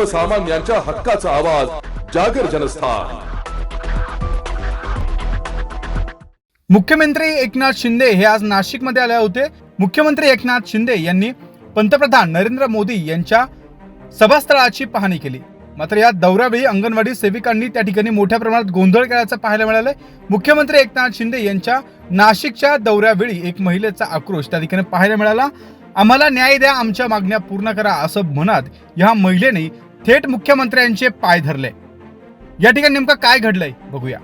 सर्वसामान्यांच्या हक्काचा आवाज जागर जनस्थान. मुख्यमंत्री एकनाथ शिंदे हे आज नाशिकमध्ये आले होते. मुख्यमंत्री एकनाथ शिंदे यांनी पंतप्रधान नरेंद्र मोदी यांच्या सभास्थळाची पाहणी केली. मात्र या दौऱ्यावेळी अंगणवाडी सेविकांनी त्या ठिकाणी मोठ्या प्रमाणात गोंधळ केल्याचं पाहायला मिळालंय. मुख्यमंत्री एकनाथ शिंदे यांच्या नाशिकच्या दौऱ्यावेळी एक महिलेचा आक्रोश त्या ठिकाणी पाहायला मिळाला. आम्हाला न्याय द्या आमच्या मागण्या पूर्ण करा असं म्हणत या महिलेने थेट मुख्यमंत्र्यांचे पाय धरले. या ठिकाणी नेमकं काय घडलंय बघूया.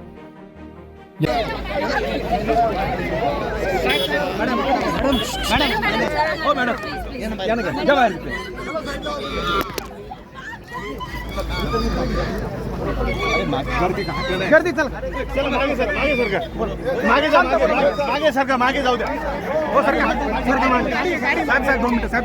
गर्दी चल. मागे सर मागे सर मागे मागे जाऊ द्या. हो सर साहेब साहेब दोन मिनिटं साहेब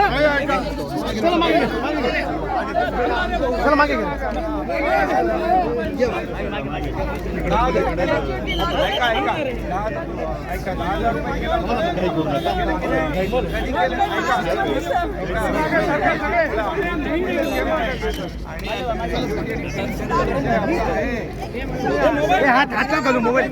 चला मागण्या झालो मागे हात हात घालू मोबाईल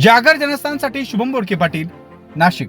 जागर जनस्थानसाठी शुभम बोडके पाटील नाशिक.